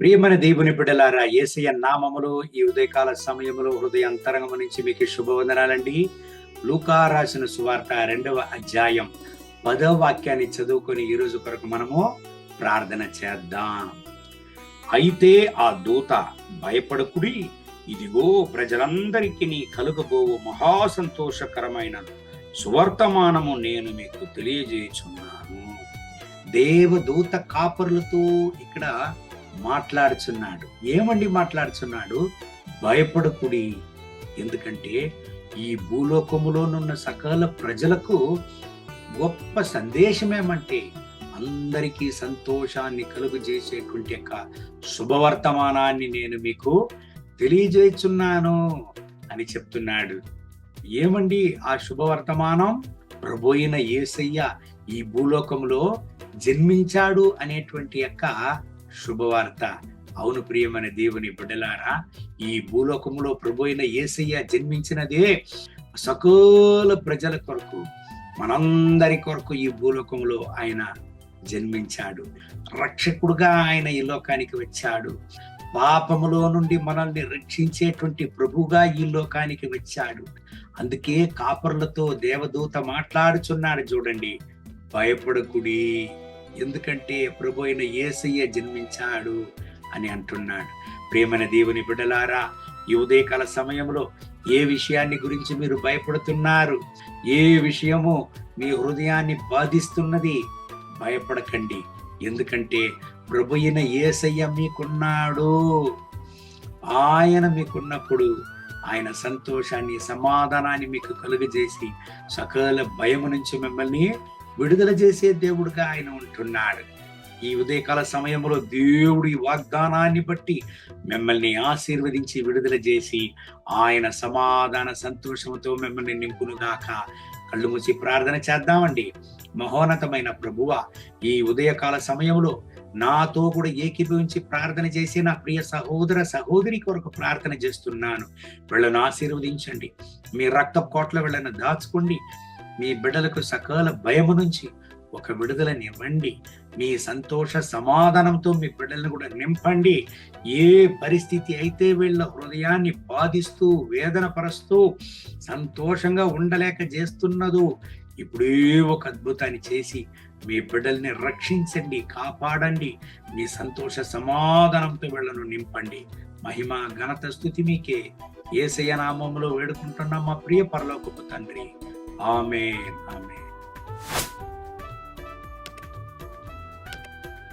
ప్రియమైన దేవుని బిడ్డలారా ఏసయ్య నామములు ఈ ఉదయకాల సమయంలో హృదయ అంతరంగం నుంచి మీకు శుభవందనాలండి. లూకా రాసిన సువార్త రెండవ అధ్యాయం పదవ వాక్యాన్ని చదువుకొని ఈ రోజు కొరకు మనము ప్రార్థన చేద్దాం. అయితే ఆ దూత భయపడకుడి ఇదిగో ప్రజలందరికీ నీ కలుగబోవు మహా సంతోషకరమైన సువర్తమానము నేను మీకు తెలియజేయుచున్నాను. దేవదూత కాపరులతో ఇక్కడ మాట్లాడుచున్నాడు. ఏమండి మాట్లాడుచున్నాడు? భయపడకుడి. ఎందుకంటే ఈ భూలోకములోనున్న సకల ప్రజలకు గొప్ప సందేశమేమంటే అందరికీ సంతోషాన్ని కలుగు చేసేటువంటి యొక్క శుభవర్తమానాన్ని నేను మీకు తెలియజేస్తున్నాను అని చెప్తున్నాడు. ఏమండి ఆ శుభవర్తమానం? ప్రభోయిన ఏసయ్య ఈ భూలోకంలో జన్మించాడు అనేటువంటి యొక్క శుభవార్త. అవును ప్రియమైన దేవుని బిడ్డలారా ఈ భూలోకములో ప్రభు అయిన యేసయ్య జన్మించినదే సకల ప్రజల కొరకు మనందరి కొరకు ఈ భూలోకంలో ఆయన జన్మించాడు. రక్షకుడుగా ఆయన ఈ లోకానికి వచ్చాడు. పాపములో నుండి మనల్ని రక్షించేటువంటి ప్రభుగా ఈ లోకానికి వచ్చాడు. అందుకే కాపర్లతో దేవదూత మాట్లాడుచున్నాడు చూడండి. భయపడకుడి. ఎందుకంటే ప్రభు అయిన ఏసయ్య జన్మించాడు అని అంటున్నాడు. ప్రేమైన దేవుని బిడ్డలారా ఈ ఉదయకాల సమయంలో ఏ విషయాన్ని గురించి మీరు భయపడుతున్నారు? ఏ విషయము మీ హృదయాన్ని బాధిస్తున్నది? భయపడకండి. ఎందుకంటే ప్రభు అయిన ఏసయ్య మీకున్నాడు. ఆయన మీకున్నప్పుడు ఆయన సంతోషాన్ని సమాధానాన్ని మీకు కలుగజేసి సకల భయము నుంచి మిమ్మల్ని విడుదల చేసే దేవుడుగా ఆయన ఉంటున్నాడు. ఈ ఉదయకాల సమయంలో దేవుడి వాగ్దానాన్ని బట్టి మిమ్మల్ని ఆశీర్వదించి విడుదల చేసి ఆయన సమాధాన సంతోషంతో మిమ్మల్ని నింపునుగాక. కళ్ళు మూసి ప్రార్థన చేద్దామండి. మహోన్నతమైన ప్రభువ ఈ ఉదయకాల సమయంలో నాతో కూడా ఏకీభవించి ప్రార్థన చేసి నా ప్రియ సహోదర సహోదరి కొరకు ప్రార్థన చేస్తున్నాను. వీళ్ళను ఆశీర్వదించండి. మీ రక్త కోట్ల వీళ్ళని దాచుకోండి. మీ బిడ్డలకు సకల భయము నుంచి ఒక విడుదలనివ్వండి మీ సంతోష సమాధానంతో మీ బిడ్డలను కూడా నింపండి. ఏ పరిస్థితి అయితే వీళ్ళ హృదయాన్ని బాధిస్తూ వేదన పరుస్తూ సంతోషంగా ఉండలేక చేస్తున్నదో ఇప్పుడే ఒక అద్భుతాన్ని చేసి మీ బిడ్డల్ని రక్షించండి కాపాడండి. మీ సంతోష సమాధానంతో వీళ్ళను నింపండి. మహిమ ఘనత స్థుతి మీకే. ఏసయ్య నామంలో వేడుకుంటున్నాం మా ప్రియ పరలోకపు తండ్రి. ஆமேன் ஆமேன்